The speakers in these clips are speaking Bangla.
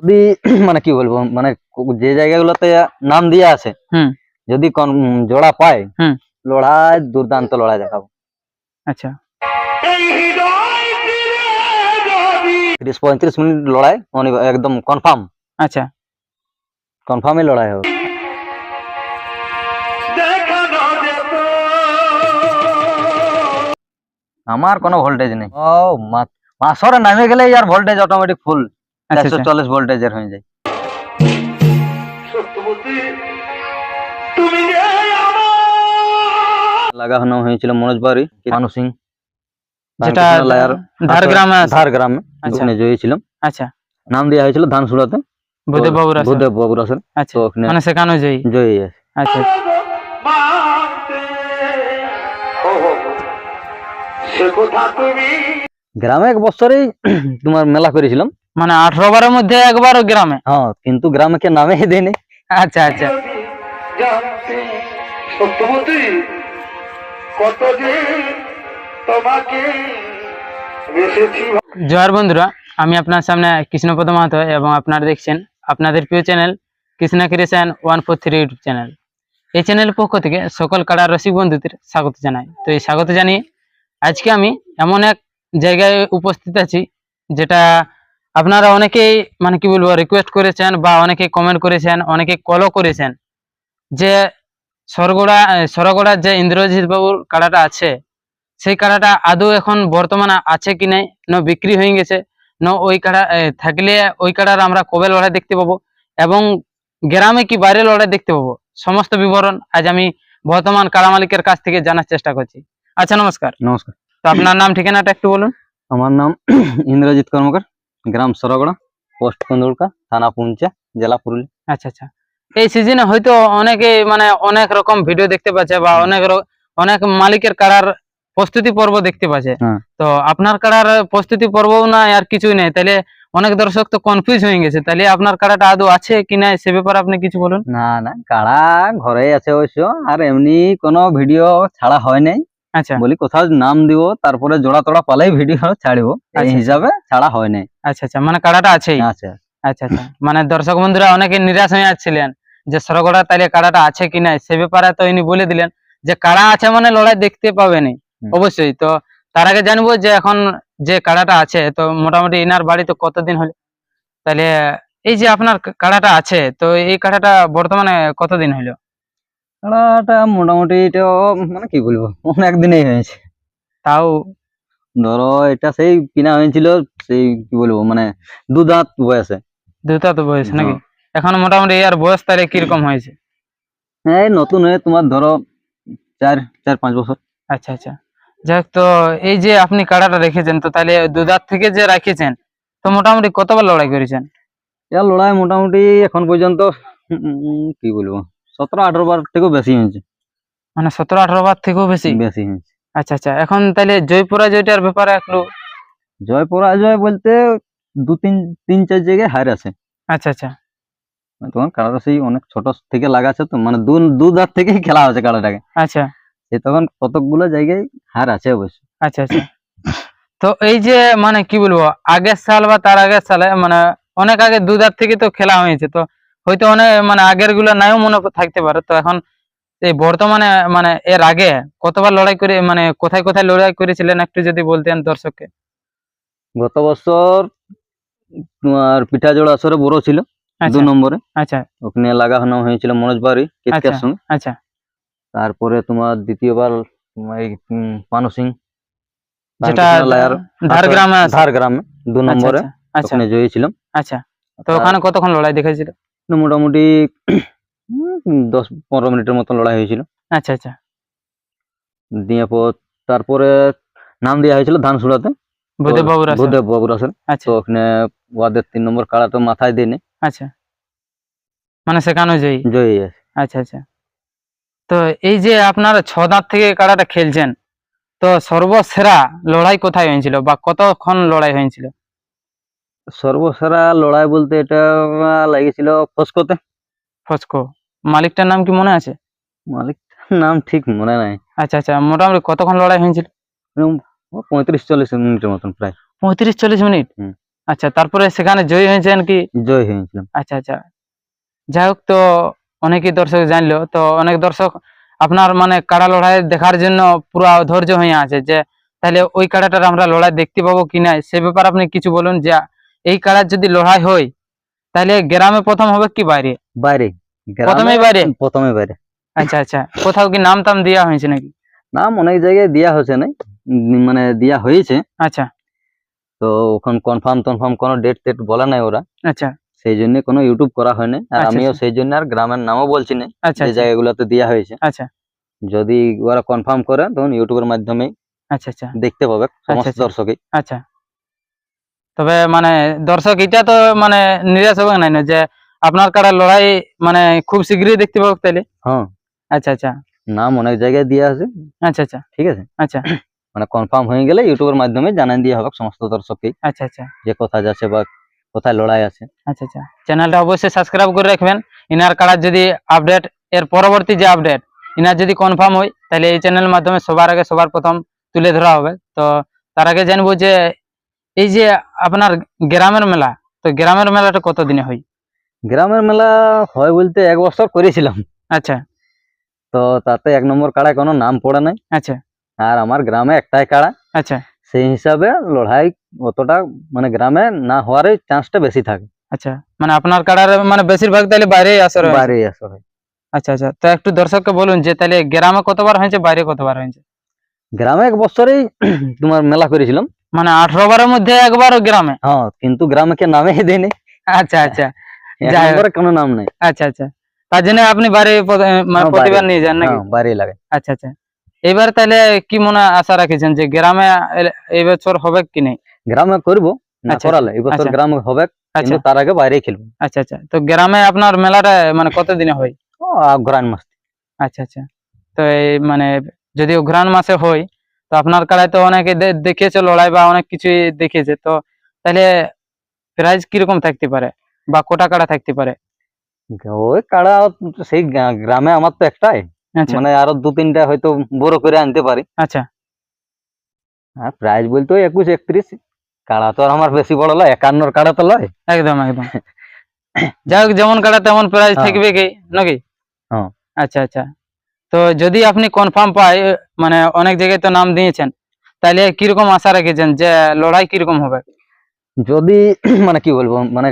যদি মানে কি বলব মানে যে জায়গাগুলোতে নাম দিয়ে আছে যদি জোড়া পায় হুম। লড়াই দুর্দান্ত লড়াই দেখাবো। আচ্ছা। তিরিশ পঁয়ত্রিশ মিনিট লড়াই একদম কনফার্ম আচ্ছা। কনফার্মই লড়াই হবে। আমার কোনো ভোল্টেজ নেই। ও মা- মাসরে নামে গেলে আর ভোল্টেজ অটোমেটিক ফুল চারশো আচ্ছা। চল্লিশ ভোল্টেজের হয়ে যায়। লাগানো হয়েছিল মনোজ বাড়ি মানু সিং। যেটা রামকৃষ্ণ লায়ার ধার গ্রামে আছে। ধার গ্রামে আচ্ছা। ওখানে জয়ী ছিলাম আচ্ছা। নাম দেওয়া হয়েছিল ধানসুড়াতে। বুধদেব বাবুর আছে। বুধদেব বাবুর আসেন আচ্ছা। মানে সেখানেও জয়ী। জয়ী আছে। আচ্ছা। গ্রামে এক বছরেই তোমার মেলা করেছিলাম। মানে আঠারো বারের মধ্যে একবারও গ্রামে? হ্যাঁ কিন্তু গ্রামে কে নামে দেয়নি। আচ্ছা আচ্ছা। সত্যবতী কত যে তোমাকে বেসেছি বন্ধুরা আমি আপনার সামনে কৃষ্ণপদ মাহাতো এবং আপনারা দেখছেন আপনাদের প্রিয় channel Krishna creation one four three YouTube channel. এই চ্যানেলের পক্ষ থেকে সকল কাড়া রসিক বন্ধুদের স্বাগত জানাই। তো এই স্বাগত জানিয়ে আজকে আমি এমন এক জায়গায় উপস্থিত আছি যেটা আপনারা অনেকেই মানে কি বলব রিকোয়েস্ট করেছেন বা অনেকে কমেন্ট করেছেন অনেকে কলও করেছেন যে সরগোড়া সরগোড়ার যে ইন্দ্রজিৎ বাবুর কাড়াটা আছে সেই কাড়াটা আদৌ এখন বর্তমানে আছে কি নাই? না বিক্রি হয়ে গেছে না ওই কাড়া থাকলে ওই কাড়ার আমরা কবে লড়াই দেখতে পাবো? এবং গ্রামে কি বাইরে লড়াই দেখতে পাবো? সমস্ত বিবরণ আজ আমি বর্তমান কাড়া মালিকের কাছ থেকে জানার চেষ্টা করছি। আচ্ছা নমস্কার। নমস্কার। তো আপনার নাম ঠিকানাটা একটু বলুন। আমার নাম ইন্দ্রজিৎ কর্মকার। গ্রাম সরগড়া পোস্ট কুন্দুরকা থানা পুঞ্চা জেলা পুরুলিয়া আচ্ছা আচ্ছা। এই সিজনে হয়তো অনেকে মানে অনেক রকম ভিডিও দেখতে পাচ্ছে বা অনেক অনেক মালিকের কাড়ার প্রস্তুতি পর্ব দেখতে পাচ্ছে। হ্যাঁ। তো আপনার কারার প্রস্তুতি পর্ব না আর কিছুই নেই। তাহলে অনেক দর্শক তো কনফিউজ হয়ে গেছে। তাহলে আপনার কাড়াটা আদৌ আছে কি নাই সে ব্যাপারে আপনি কিছু বলুন। না না কাড়া ঘরে আছে অবশ্য। আর এমনি কোনো ভিডিও ছাড়া হয় নাই। আচ্ছা। বলি কোথাও নাম দিব তারপরে জোড়া তোড়া পালেই ভিডিও ছাড়িব। এই আচ্ছা। হিসাবে ছাড়া হয় নাই। আচ্ছা আচ্ছা মানে কাড়াটা আছেই? আচ্ছা আচ্ছা আচ্ছা। মানে দর্শক বন্ধুরা অনেকে নিরাশ হয়ে যাচ্ছিলেন যে সরগড়া তাহলে কাড়াটা আছে কি নাই সে ব্যাপারে তো ইনি বলে দিলেন যে কাড়া আছে মানে লড়াই দেখতে পাবেনি। অবশ্যই। তো তার আগে জানব যে এখন যে কাড়াটা আছে তো মোটামুটি ইনার বাড়ি তো কতদিন হলো? তাহলে এই যে আপনার কাড়াটা আছে তো এই কাড়াটা বর্তমানে কতদিন হলো কাড়াটা মোটামুটি এটা মানে কি বলব অনেক দিনেই হয়েছে। তাও ধরো এটা সেই কিনা হয়েছিল সেই কি বলব মানে দু দাঁত বয়সে। দুটা তো বয়স নাকি। এখন মোটামুটি এর বয়স তাহলে কীরকম হয়েছে? হ্যাঁ নতুন হয়ে তোমার ধরো চার চার পাঁচ বছর। আচ্ছা আচ্ছা। যাক তো এই যে আপনি কাড়াটা রেখেছেন তো তাহলে দুধার থেকে যে রাখেছেন তো মোটামুটি কতবার লড়াই করেছেন? এর লড়াই মোটামুটি এখন পর্যন্ত কি বলব। সতেরো আঠারো বার থেকেও বেশি হয়েছে। মানে সতেরো আঠারো বার থেকেও বেশি? বেশি হয়েছে। আচ্ছা আচ্ছা এখন তাহলে জয়পুরা জয়টার ব্যাপারে একটু জয় পরাজয় বলতে দু তিন তিন চার জায়গায় হার আছে। আচ্ছা আচ্ছা। তখন কাড়াটা সেই অনেক ছোট থেকে লাগাচ্ছে তো মানে দু দু দাঁত থেকেই খেলা হচ্ছে কাড়াটাকে। আচ্ছা। সে তখন কতকগুলো জায়গায় হার আছে অবশ্য। আচ্ছা আচ্ছা। তো এই যে মানে কি বলব আগের সাল বা তার আগের সালে মানে অনেক আগে দুধার থেকে তো খেলা হয়েছে তো হয়তো অনেক মানে আগেরগুলো নাইও মনে থাকতে পারে। তো এখন এই বর্তমানে মানে এর আগে কতবার লড়াই করে মানে কোথায় কোথায় লড়াই করেছিলেন একটু যদি বলতেন দর্শককে? গত বছর তোমার পিঠাজোড়া আসরে বড় ছিল দু আচ্ছা। নম্বরে। আচ্ছা। ওখানে লাগানো হয়েছিল মনোজ বাড়ি কেতকের আচ্ছা। সঙ্গে। আচ্ছা। তারপরে তোমার দ্বিতীয়বার পানু সিং। যেটা ধার গ্রামে ধার গ্রামে দু আচ্ছা, নম্বরে। আচ্ছা, ওখানে জয়ী ছিলাম। আচ্ছা। তো ওখানে কতক্ষণ লড়াই দেখেছিল মোটামুটি দশ পনেরো মিনিটের মতন লড়াই হয়েছিল। আচ্ছা আচ্ছা। দিয়ে পর তারপরে নাম দেওয়া হয়েছিল ধানসুড়াতে। আচ্ছা। তো ওখানে ওয়াদের তিন নম্বর কাড়া তো মাথায় দিনে আচ্ছা। মানে সেখানেও জয়ী? জয়ী আছে। আচ্ছা আচ্ছা। তো এই যে আপনার ছ দাঁত থেকে কাড়াটা খেলছেন তো সর্বসেরা লড়াই কোথায় হয়েছিল বা কতক্ষণ লড়াই হয়েছিল? সর্বসেরা লড়াই বলতে এটা লাগিয়েছিল ফস্কোতে। ফস্কো। মালিকটার নাম কি মনে আছে? মালিক নাম ঠিক মনে নাই। আচ্ছা আচ্ছা মোটামুটি কতক্ষণ লড়াই হয়েছিল? পঁয়ত্রিশ চল্লিশ মিনিটের মতন প্রায়। পঁয়ত্রিশ চল্লিশ মিনিট? আচ্ছা তারপরে সেখানে জয়ী হয়েছেন কি? জয় হয়েছিলাম। আচ্ছা আচ্ছা। যাই হোক তো অনেকই দর্শক জানলো তো অনেক দর্শক আপনার মানে কাড়া লড়াই দেখার জন্য পুরো ধৈর্য হয়ে আছে যে তাহলে ওই কাড়াটার আমরা লড়াই দেখতে পাবো কি না সে ব্যাপারে আপনি কিছু বলুন যে এই কালার যদি লড়াই হয় তাহলে গ্রামে প্রথম হবে কি বাইরে? বাইরে। প্রথমেই বাইরে? প্রথমে বাইরে। আচ্ছা আচ্ছা। কোথাও কি নাম টাম দেওয়া হয়েছে নাকি? নাম অনেক জায়গায় দেয়া হয়েছে না মানে দেয়া হয়েছে। আচ্ছা। তো ওখান কনফার্ম টনফার্ম কোনো ডেট টেট বলা নাই ওরা। আচ্ছা। সেই জন্য কোনো ইউটিউব করা হয়নি। আর আচ্ছা, আমিও আচ্ছা। সেই জন্য আর গ্রামের নামও বলছি না আচ্ছা যে জায়গাগুলোতে দেয়া হয়েছে। আচ্ছা। যদি ওরা কনফার্ম করে তখন ইউটিউবের মাধ্যমে আচ্ছা আচ্ছা। দেখতে পাবে সমস্ত। দর্শকই। আচ্ছা। তবে মানে দর্শক এটা তো মানে নিরাশ হবে নাই না যে আপনার কাড়া লড়াই মানে খুব শীঘ্রই দেখতে পাবো তাহলে হ্যাঁ। আচ্ছা আচ্ছা। নাম অনেক জায়গায় দেওয়া আছে। আচ্ছা আচ্ছা। ঠিক আছে? আচ্ছা। মানে কনফার্ম হয়ে গেলে ইউটিউবের মাধ্যমে জানাই দিয়ে হবে সমস্ত দর্শককে। আচ্ছা আচ্ছা। যে কোথায় যাচ্ছে বা কোথায় লড়াই আছে। আচ্ছা আচ্ছা। চ্যানেলটা অবশ্যই সাবস্ক্রাইব করে রাখবেন। ইনার কাড়ার যদি আপডেট এর পরবর্তী যে আপডেট ইনার যদি কনফার্ম হয় তাহলে এই চ্যানেলের মাধ্যমে সবার আগে সবার প্রথম তুলে ধরা হবে। তো তার আগে জানব যে এই যে আপনার গ্রামের মেলা তো গ্রামের মেলাটা কত দিনে হয়? গ্রামের মেলা হয় বলতে এক বছর করেছিলাম। আচ্ছা। তো তাতে এক নম্বর কাড়ায় কোনো নাম পড়ে নাই। আচ্ছা। আর আমার গ্রামে একটাই কাড়া। আচ্ছা। সেই হিসাবে লড়াই অতটা মানে গ্রামে না হওয়ার চান্সটা বেশি থাকে। আচ্ছা। মানে আপনার কাড়ার মানে বেশিরভাগ তাহলে বাইরেই আসে রয়েছে। বাইরে আসা হয়। আচ্ছা আচ্ছা। তো একটু দর্শককে বলুন যে তাহলে গ্রামে কতবার হয়েছে বাইরে কতবার হয়েছে? গ্রামে এক বছরেই তোমার মেলা করেছিলাম। মানে আঠারো বারের মধ্যে একবার গ্রামে? হ্যাঁ কিন্তু গ্রামে কে নামে দেয়নি। আচ্ছা আচ্ছা। কোনো নাম নেই। আচ্ছা আচ্ছা। তার জন্য আপনি বাড়ি প্রত- মানে হ্যাঁ, প্রতিবার নিয়ে যান নাকি? হ্যাঁ বাইরে লাগে। আচ্ছা আচ্ছা। এবার তাহলে কি মনে আশা রাখেছেন যে গ্রামে এলে- এই বছর হবে কি নেই? গ্রামে করব না আচ্ছা, করালে। আচ্ছা। গ্রামে হবে আচ্ছা। কিন্তু তার আগে বাইরে খেলব। আচ্ছা আচ্ছা। তো গ্রামে আপনার মেলাটা মানে কত দিনে হয়? ও অগ্রাণ মাস। আচ্ছা আচ্ছা। তো এই মানে যদি অঘ্রাণ মাসে হয় তো আপনার কাড়ায় তো অনেকে দেখিয়েছে লড়াই বা অনেক কিছুই দেখিয়েছে তো তাহলে প্রাইস কীরকম থাকতে পারে? বা কোটা কাড়া থাকতে পারে? ওই কাড়া সেই গ্রামে আমার তো একটাই। আচ্ছা। মানে আরও দু তিনটা হয়তো বড় করে আনতে পারি। আচ্ছা। আর প্রাইজ বলতে ওই একুশ একত্রিশ। কাড়া তো আর আমার বেশি বড় লয় একান্নর কাড়া তো লয়। একদম একদম। যাই হোক যেমন কাটা তেমন প্রাইস হ্যাঁ। থাকবে কি নাকি? হ্যাঁ। আচ্ছা আচ্ছা। তো যদি আপনি কনফার্ম পাই মানে অনেক জায়গায় তো নাম দিয়েছেন তাহলে কীরকম আশা রেখেছেন যে লড়াই কীরকম হবে? যদি মানে কি বলব মানে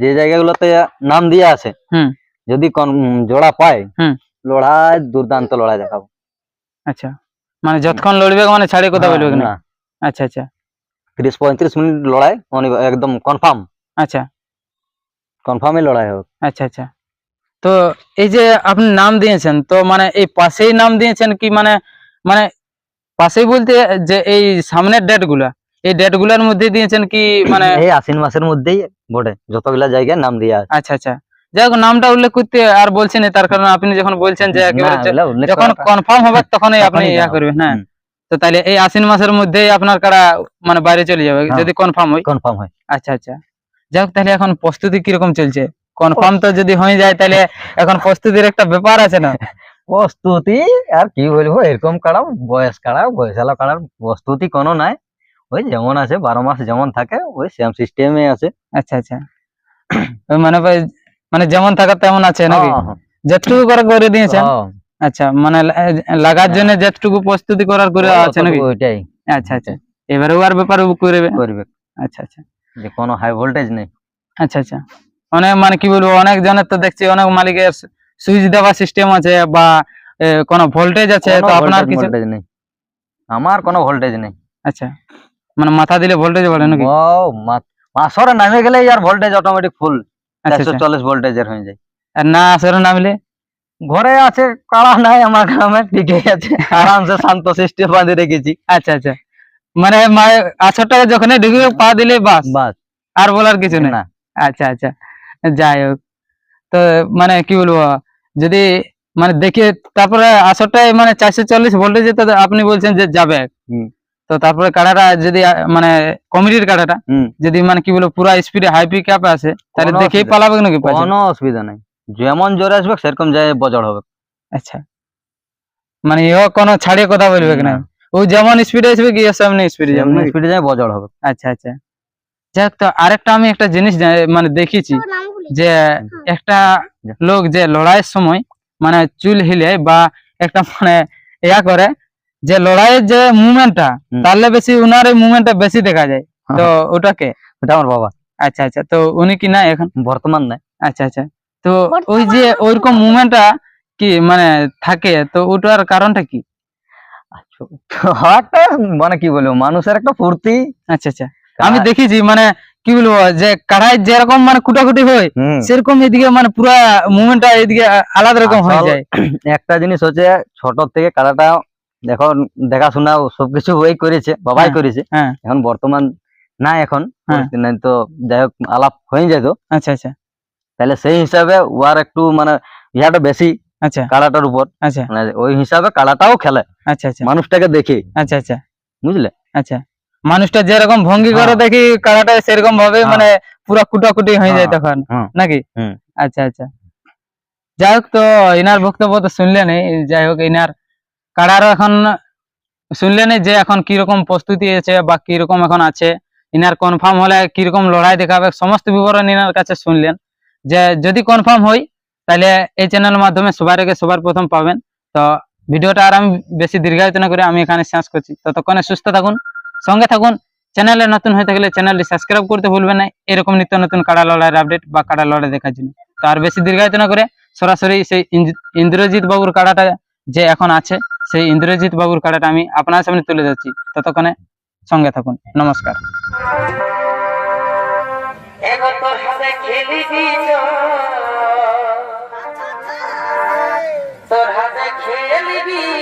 যে জায়গাগুলোতে নাম দিয়ে আছে যদি জোড়া পায় হুম। লড়াই দুর্দান্ত লড়াই দেখাবো। আচ্ছা। মানে যতক্ষণ লড়বে মানে ছাড়ে কথা বলবে না না। আচ্ছা আচ্ছা। তিরিশ পঁয়ত্রিশ মিনিট লড়াই একদম কনফার্ম আচ্ছা। কনফার্মই লড়াই হবে আচ্ছা আচ্ছা। তো এই যে আপনি নাম দিয়েছেন তো মানে এই পাশেই নাম দিয়েছেন কি মানে মানে পাশেই বলতে যে এই সামনের ডেটগুলা এই ডেটগুলার মধ্যে দিয়েছেন কি মানে এই আশ্বিন মাসের মধ্যেই বটে যতগুলা জায়গায় নাম দিয়ে আছে। আচ্ছা আচ্ছা। যাই হোক নামটা উল্লেখ করতে আর বলছেন তার কারণ আপনি যখন বলছেন যে যখন কনফার্ম হবে তখনই আপনি ইয়া করবেন হ্যাঁ। তো তাহলে এই আশ্বিন মাসের মধ্যেই আপনার কারা মানে বাইরে চলে যাবে হ্যাঁ। যদি কনফার্ম হয়। কনফার্ম হয়। আচ্ছা আচ্ছা। যাই হোক তাহলে এখন প্রস্তুতি কীরকম চলছে? কনফার্ম তো যদি হয়ে যায় তাহলে এখন প্রস্তুতির একটা ব্যাপার আছে না? প্রস্তুতি আর কি বলব এরকম কাড়া বয়স কাড়া বয়সালা কাড়ার প্রস্তুতি কোনো নাই। ওই যেমন আছে বারো মাস যেমন থাকে ওই সেম সিস্টেমে আছে। আচ্ছা আচ্ছা। মানে মানে যেমন থাকার তেমন আছে নাকি? হ্যাঁ, হ্যাঁ। যেটুকু করে করে দিয়েছেন? হ্যাঁ, আচ্ছা মানে লাগার জন্য যেটুকু প্রস্তুতি করার করে আছে নাকি? ওইটাই। আচ্ছা আচ্ছা। এবারে আর ব্যাপার করবে? করবে। আচ্ছা আচ্ছা। যে কোনো হাই ভোল্টেজ নেই। আচ্ছা আচ্ছা। অনেক মানে কি বলব অনেক জনের তো দেখছি অনেক মালিকের সুইচ দেওয়ার সিস্টেম আছে বা কোনো ভোল্টেজ আছে তো আপনার কিছু voltage নেই। আমার কোনো ভোল্টেজ নেই। আচ্ছা। মানে মাথা দিলে ভোল্টেজ বাড়ে নাকি? ও মা- মাসরে নামে গেলেই আর ভোল্টেজ অটোমেটিক ফুল আচ্ছা চারশো আচ্ছা চল্লিশ ভোল্টেজের হয়ে যায়। আর না আসরে নামলে? ঘরে আছে কাড়া নাই আমার গ্রামে ঠিকই আছে। আরামসে শান্ত সিস্টেম বাঁধে রেখেছি। আচ্ছা আচ্ছা। মানে আসরটাকে যখন ঢুকে পা দিলে বাস? বাস। আর বলার কিছু নেই? না। আচ্ছা আচ্ছা। যাই হোক। তো মানে কি বলব যদি মানে দেখে তারপরে আসরটাই মানে চারশো চল্লিশ ভোল্টেজে তো আপনি বলছেন যে যাবে। তো তারপরে কাড়াটা যদি মানে কমিটির হুম। যদি মানে কি বলব পুরা স্পিডে হাই পিক আপে আসে তাহলে দেখেই পালাবে নাকি কোনো অসুবিধা নেই। যেমন জোরে আসবে সেরকম যায় বজড় হবে। আচ্ছা। মানে ও কোনো ছাড়িয়ে কথা বলবে না। ও যেমন স্পিডে আসবে কি সামনে স্পিডে যেমন স্পিডে যায় বজড় হবে। আচ্ছা আচ্ছা। যাই হোক তো আরেকটা আমি একটা জিনিস মানে দেখেছি যে একটা লোক যে লড়াইয়ের সময় মানে চুল হিলে বা একটা মানে ইয়া করে যে লড়াইয়ের যে মুভমেন্টটা। তাহলে বেশি উনার এই মুভমেন্টটা বেশি দেখা যায়। তো ওটাকে ওটা আমার বাবা। আচ্ছা আচ্ছা তো উনি কি না এখন? বর্তমান নাই আচ্ছা আচ্ছা তো ওই যে ওইরকম মুভমেন্টটা কি মানে থাকে তো ওটার কারণটা কি? একটা মানে কি বলব মানুষের একটা ফুর্তি। আচ্ছা আচ্ছা। আমি দেখেছি মানে কি বলব যে কাড়াই যেরকম মানে কুটাকুটি হয় সেরকম এদিকে মানে পুরা মুভমেন্টটা এদিকে আলাদা রকম হয়ে যায়। একটা জিনিস হচ্ছে ছোট থেকে কাড়াটা দেখো দেখাশোনা সবকিছু ওই করেছে বাবাই হ্যাঁ, করেছে। হ্যাঁ। এখন বর্তমান না এখন হ্যাঁ। তো যাই হোক আলাপ হয়ে যেত আচ্ছা আচ্ছা। তাহলে সেই হিসাবে ওয়ার একটু মানে ইহাটা বেশি আচ্ছা। কাড়াটার উপর। আচ্ছা। মানে ওই হিসাবে কাড়াটাও খেলে। আচ্ছা আচ্ছা। মানুষটাকে দেখে। আচ্ছা আচ্ছা। বুঝলে? আচ্ছা। মানুষটা যেরকম ভঙ্গি করে হ্যাঁ। দেখি কাড়াটা সেরকম ভাবে হ্যাঁ। মানে পুরা কুটাকুটি হয়ে যায় হ্যাঁ, তখন নাকি? আচ্ছা আচ্ছা। যাই হোক তো ইনার বক্তব্য তো শুনলেন যাই হোক ইনার কাড়ারও এখন শুনলেন যে এখন কীরকম প্রস্তুতি আছে বা কীরকম এখন আছে ইনার কনফার্ম হলে কীরকম লড়াই দেখাবে সমস্ত বিবরণ ইনার কাছে শুনলেন। যে যদি কনফার্ম হয় তাহলে এই চ্যানেলের মাধ্যমে সবার আগে সবার প্রথম পাবেন। তো ভিডিওটা আর আমি বেশি দীর্ঘায়িত না করে আমি এখানে শেষ করছি। ততক্ষণে সুস্থ থাকুন। সঙ্গে থাকুন। চ্যানেলে নতুন হয়ে থাকলে চ্যানেলটি সাবস্ক্রাইব করতে ভুলবেন না। এরকম নিত্য নতুন কাড়া লড়াইয়ের আপডেট বা কাড়া লড়াই দেখার জন্য। তো আর বেশি দীর্ঘায়িত না করে সরাসরি সেই ইন্দ্র- ইন্দ্রজিৎ বাবুর কাড়াটা যে এখন আছে, সেই ইন্দ্রজিৎ বাবুর কাড়াটা আমি আপনার সামনে তুলে যাচ্ছি ততক্ষণে সঙ্গে থাকুন। নমস্কার। তোর হাতে খেলিবি